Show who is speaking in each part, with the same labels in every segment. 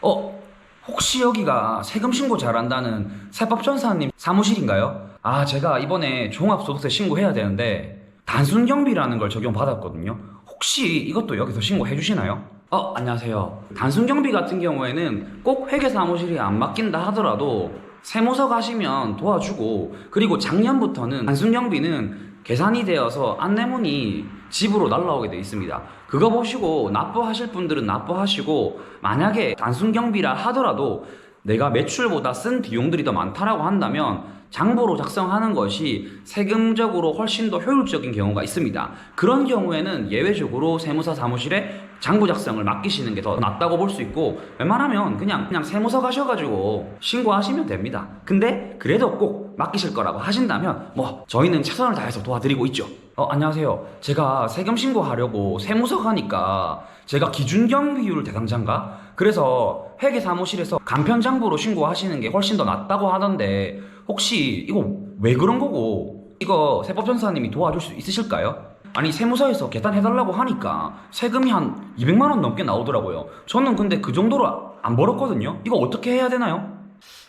Speaker 1: 어, 혹시 여기가 세금 신고 잘한다는 세법전사님 사무실인가요? 아, 제가 이번에 종합소득세 신고해야 되는데 단순 경비라는 걸 적용받았거든요. 혹시 이것도 여기서 신고해 주시나요? 어, 안녕하세요. 단순 경비 같은 경우에는 꼭 회계 사무실이 안 맡긴다 하더라도 세무서 가시면 도와주고 그리고 작년부터는 단순경비는 계산이 되어서 안내문이 집으로 날라오게 돼 있습니다. 그거 보시고 납부하실 분들은 납부하시고 만약에 단순경비라 하더라도 내가 매출보다 쓴 비용들이 더 많다라고 한다면 장부로 작성하는 것이 세금적으로 훨씬 더 효율적인 경우가 있습니다. 그런 경우에는 예외적으로 세무사 사무실에 장부 작성을 맡기시는 게 더 낫다고 볼 수 있고 웬만하면 그냥 그냥 세무서 가셔가지고 신고하시면 됩니다. 근데 그래도 꼭 맡기실 거라고 하신다면 뭐 저희는 최선을 다해서 도와드리고 있죠. 어 안녕하세요. 제가 세금 신고하려고 세무서 가니까 제가 기준경 비율 대상자인가? 그래서 회계 사무실에서 간편장부로 신고하시는 게 훨씬 더 낫다고 하던데 혹시 이거 왜 그런 거고 이거 세법전사님이 도와줄 수 있으실까요? 아니 세무서에서 계산해달라고 하니까 세금이 한 200만 원 넘게 나오더라고요. 저는 근데 그 정도로 안 벌었거든요. 이거 어떻게 해야 되나요?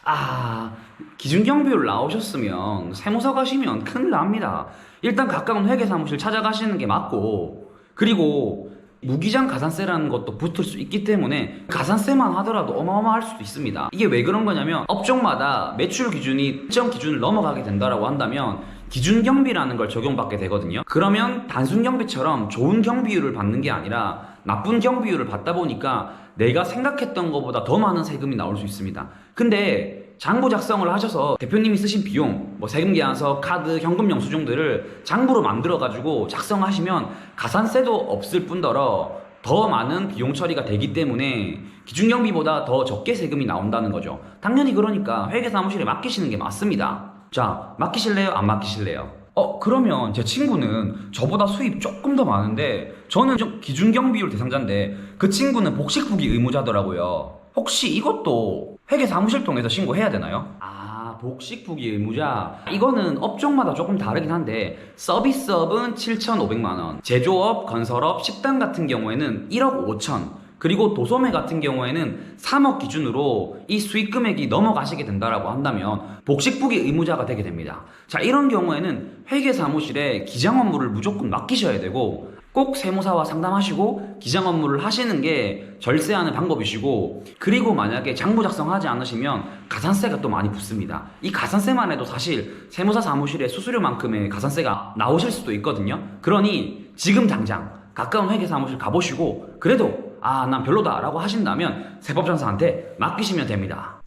Speaker 1: 아 기준경비율 나오셨으면 세무서 가시면 큰일 납니다. 일단 가까운 회계사무실 찾아가시는 게 맞고 그리고 무기장 가산세라는 것도 붙을 수 있기 때문에 가산세만 하더라도 어마어마할 수도 있습니다. 이게 왜 그런 거냐면 업종마다 매출 기준이 일정 기준을 넘어가게 된다라고 한다면 기준 경비라는 걸 적용받게 되거든요. 그러면 단순 경비처럼 좋은 경비율을 받는 게 아니라 나쁜 경비율을 받다 보니까 내가 생각했던 것보다 더 많은 세금이 나올 수 있습니다. 근데 장부 작성을 하셔서 대표님이 쓰신 비용, 뭐 세금 계산서, 카드, 현금 영수증들을 장부로 만들어 가지고 작성하시면 가산세도 없을 뿐더러 더 많은 비용 처리가 되기 때문에 기준경비보다 더 적게 세금이 나온다는 거죠. 당연히 그러니까 회계 사무실에 맡기시는 게 맞습니다. 자, 맡기실래요? 안 맡기실래요? 어, 그러면 제 친구는 저보다 수입 조금 더 많은데 저는 좀 기준경비율 대상자인데 그 친구는 복식후기 의무자더라고요. 혹시 이것도 회계사 무실 통해서 신고해야 되나요? 아, 복식후기 의무자. 이거는 업종마다 조금 다르긴 한데 서비스업은 7,500만원, 제조업, 건설업, 식당 같은 경우에는 1억 5천, 그리고 도소매 같은 경우에는 3억 기준으로 이 수익 금액이 넘어가시게 된다라고 한다면 복식부기 의무자가 되게 됩니다. 자, 이런 경우에는 회계 사무실에 기장 업무를 무조건 맡기셔야 되고 꼭 세무사와 상담하시고 기장 업무를 하시는 게 절세하는 방법이시고 그리고 만약에 장부 작성하지 않으시면 가산세가 또 많이 붙습니다. 이 가산세만 해도 사실 세무사 사무실에 수수료만큼의 가산세가 나오실 수도 있거든요. 그러니 지금 당장 가까운 회계 사무실 가보시고 그래도 아 난 별로다 라고 하신다면 세법전사한테 맡기시면 됩니다.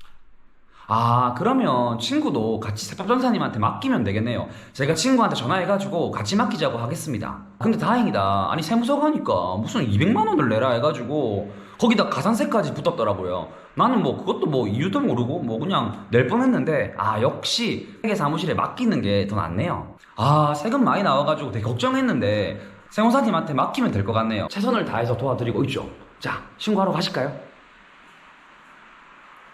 Speaker 1: 아 그러면 친구도 같이 세법전사님한테 맡기면 되겠네요. 제가 친구한테 전화해가지고 같이 맡기자고 하겠습니다. 근데 다행이다. 아니 세무서 가니까 무슨 200만 원을 내라 해가지고 거기다 가산세까지 붙었더라고요. 나는 뭐 그것도 뭐 이유도 모르고 뭐 그냥 낼 뻔했는데 아 역시 회계 사무실에 맡기는 게 더 낫네요. 아 세금 많이 나와가지고 되게 걱정했는데 세무사님한테 맡기면 될 것 같네요. 최선을 다해서 도와드리고 있죠. 자 신고하러 가실까요?